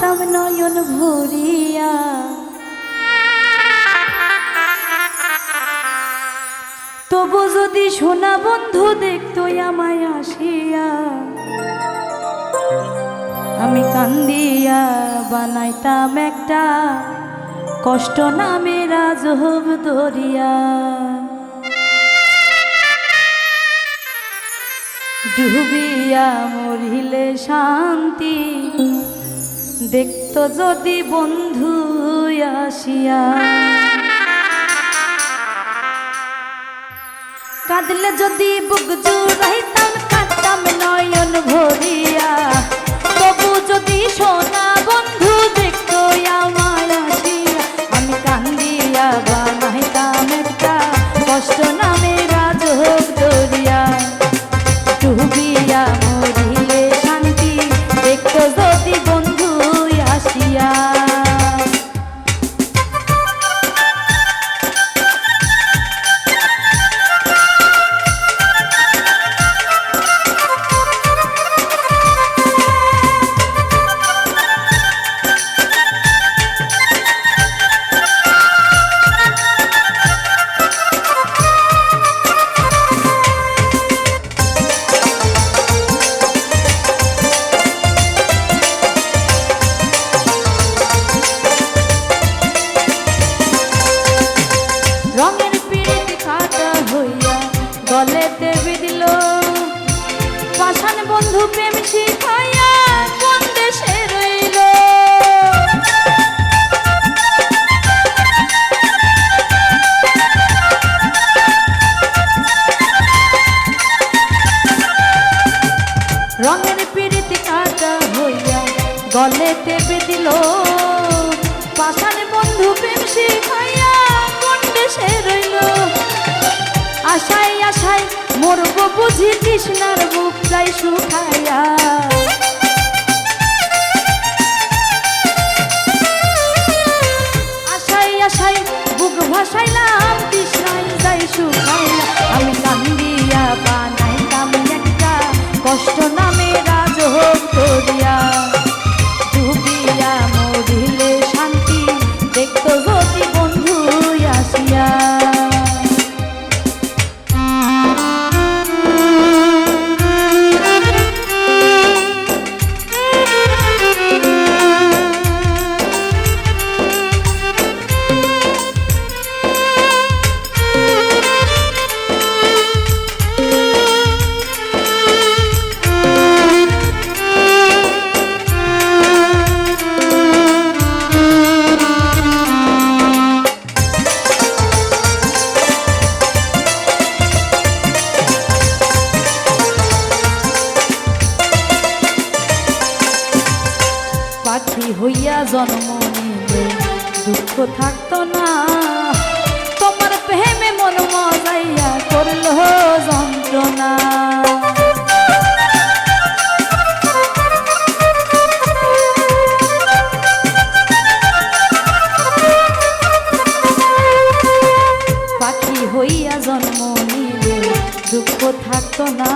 কাঁদতাম নয়ন ভরিয়া। তবু যদি সোনা বন্ধু দেখতো আমায় আসিয়া, আমি কান্দিয়া বানাইতাম একটা কষ্ট নামে রাজহব দরিয়া ডুবিয়া মরিলে শান্তি দেখত যদি বন্ধু আসিয়া। কাঁদলে যদি বুক জুড়াইতাম কাঁদতাম নয়ন। রঙের পিড়িতে কাটা হইয়া গলে টেপে দিল পাশার বন্ধু পেমসি খাইয়া কোন দেশে রইল। আশাই আশাই মরব বুঝি কৃষ্ণার বুক প্রায় শুকাইয়া। হইয়া জন্ম দুঃখ থাকতো না। তোমার প্রেমে মন মজাইয়া করল যন্ত্রণা। পাখি হইয়া জন্ম নিলে, দুঃখ থাকতো না।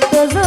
Todos